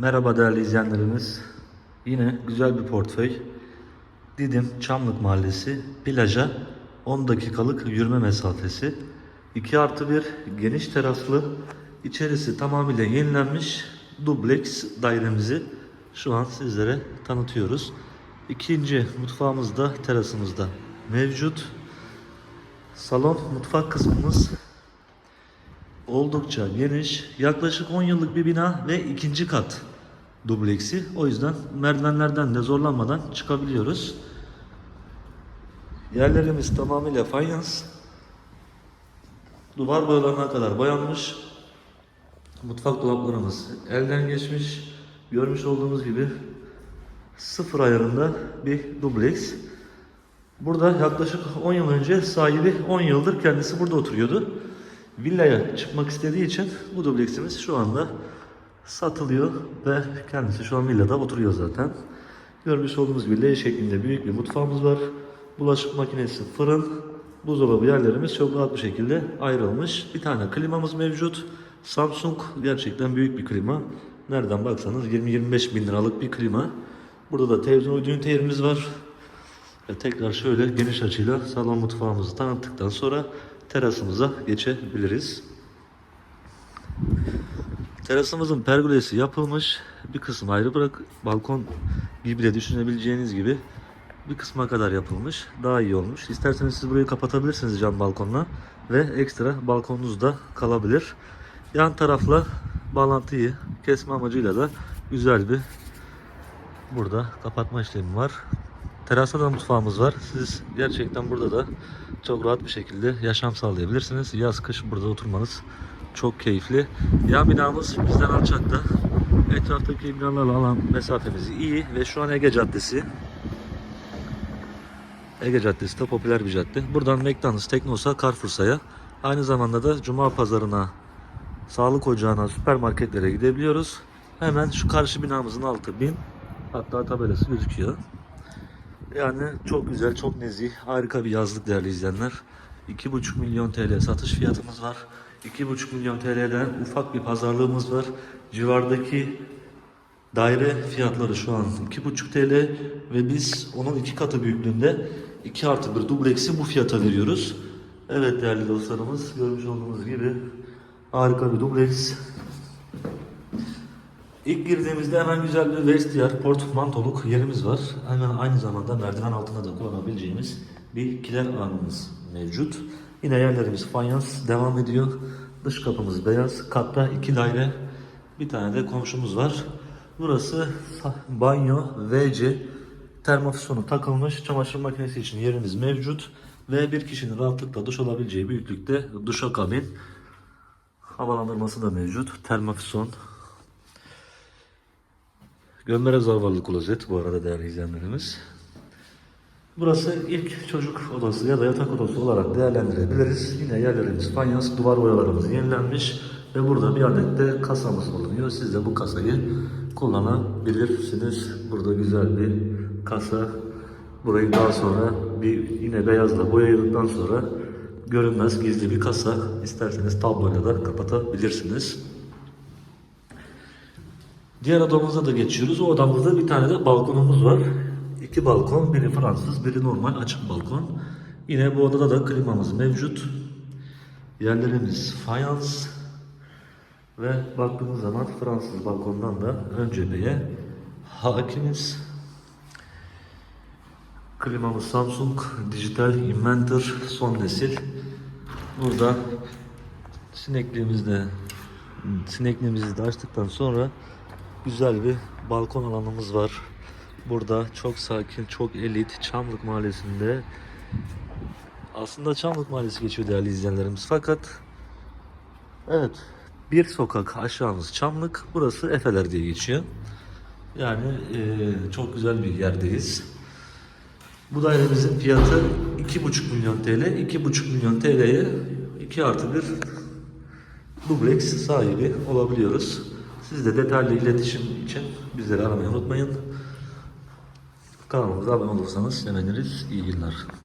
Merhaba değerli izleyenlerimiz. Yine güzel bir portföy. Didim Çamlık Mahallesi plaja 10 dakikalık yürüme mesafesi. 2 artı 1 geniş teraslı içerisi tamamıyla yenilenmiş dubleks dairemizi şu an sizlere tanıtıyoruz. İkinci mutfağımız da terasımızda mevcut. Salon mutfak kısmımız oldukça geniş. Yaklaşık 10 yıllık bir bina ve ikinci kat dubleksi. O yüzden merdivenlerden de zorlanmadan çıkabiliyoruz. Yerlerimiz tamamıyla fayans. Duvar boyalarına kadar boyanmış. Mutfak dolaplarımız elden geçmiş. Görmüş olduğunuz gibi sıfır ayarında bir dubleks. Burada yaklaşık 10 yıl önce sahibi 10 yıldır kendisi burada oturuyordu. Villaya çıkmak istediği için bu dubleksimiz şu anda satılıyor ve kendisi şu an villada oturuyor zaten. Görmüş olduğunuz gibi L şeklinde büyük bir mutfağımız var. Bulaşık makinesi, fırın, buzdolabı yerlerimiz çok rahat bir şekilde ayrılmış. Bir tane klimamız mevcut. Samsung gerçekten büyük bir klima. Nereden baksanız 20-25 bin liralık bir klima. Burada da televizyon uydu ünite yerimiz var. Ve tekrar şöyle geniş açıyla salon mutfağımızı tanıttıktan sonra terasımıza geçebiliriz. Terasımızın pergolesi yapılmış. Bir kısım ayrı bırak balkon gibi de düşünebileceğiniz gibi bir kısma kadar yapılmış. Daha iyi olmuş. İsterseniz siz burayı kapatabilirsiniz cam balkonla ve ekstra balkonunuz da kalabilir. Yan tarafla bağlantıyı kesme amacıyla da güzel bir burada kapatma işlemi var. Terasta da mutfağımız var. Siz gerçekten burada da çok rahat bir şekilde yaşam sağlayabilirsiniz. Yaz kış burada oturmanız çok keyifli. Yan binamız bizden alçakta. Etraftaki binalarla alan mesafemiz iyi ve şu an Ege Caddesi. Ege Caddesi de popüler bir cadde. Buradan McDonald's, Teknosa, Carrefour'sa'ya aynı zamanda da Cuma Pazarı'na, Sağlık Ocağı'na, süpermarketlere gidebiliyoruz. Hemen şu karşı binamızın altı bin. Hatta tabelası gözüküyor. Yani çok güzel, çok nezih, harika bir yazlık değerli izleyenler. 2,5 milyon TL satış fiyatımız var. 2,5 milyon TL'den ufak bir pazarlığımız var. Civardaki daire fiyatları şu an 2,5 TL ve biz onun iki katı büyüklüğünde 2 artı bir dubleksi bu fiyata veriyoruz. Evet değerli dostlarımız görmüş olduğunuz gibi harika bir dubleks. İlk girdiğimizde hemen güzel bir vestiyer, portmantoluk yerimiz var. Hemen aynı zamanda merdiven altında da kullanabileceğimiz bir kiler alanımız mevcut. Yine yerlerimiz fayans devam ediyor. Dış kapımız beyaz. Katta iki daire, bir tane de komşumuz var. Burası banyo, WC, termofisyonu takılmış. Çamaşır makinesi için yerimiz mevcut. Ve bir kişinin rahatlıkla duş alabileceği büyüklükte duşakabin. Havalandırması da mevcut. Termofisyon, Gömme rezervuarlı klozet bu arada değerli izleyenlerimiz. Burası ilk çocuk odası ya da yatak odası olarak değerlendirebiliriz. Yine yerlerimiz fayans, duvar boyalarımız yenilenmiş ve burada bir adet de kasamız bulunuyor. Siz de bu kasayı kullanabilirsiniz. Burada güzel bir kasa. Burayı daha sonra bir yine beyazla boyadıktan sonra görünmez gizli bir kasa. İsterseniz tabloyla da kapatabilirsiniz. Diğer odamıza da geçiyoruz. O odamızda bir tane de balkonumuz var. İki balkon, biri Fransız, biri normal açık balkon. Yine bu odada da klimamız mevcut. Yerlerimiz fayans. Ve baktığımız zaman Fransız balkondan da ön cepheye hakimiz. Klimamız Samsung Digital Inventor son nesil. Burada sinekliğimizde sinekliğimizi de açtıktan sonra güzel bir balkon alanımız var. Burada çok sakin, çok elit Çamlık Mahallesi'nde aslında Çamlık Mahallesi geçiyor değerli izleyenlerimiz fakat evet bir sokak aşağımız Çamlık burası Efeler diye geçiyor. Yani eee, çok güzel bir yerdeyiz. Bu dairemizin fiyatı 2,5 milyon TL. 2,5 milyon TL'ye 2 artı 1 dubleks sahibi olabiliyoruz. Siz de detaylı iletişim için bizleri aramayı unutmayın. Kanalımıza abone olursanız seviniriz. İyi günler.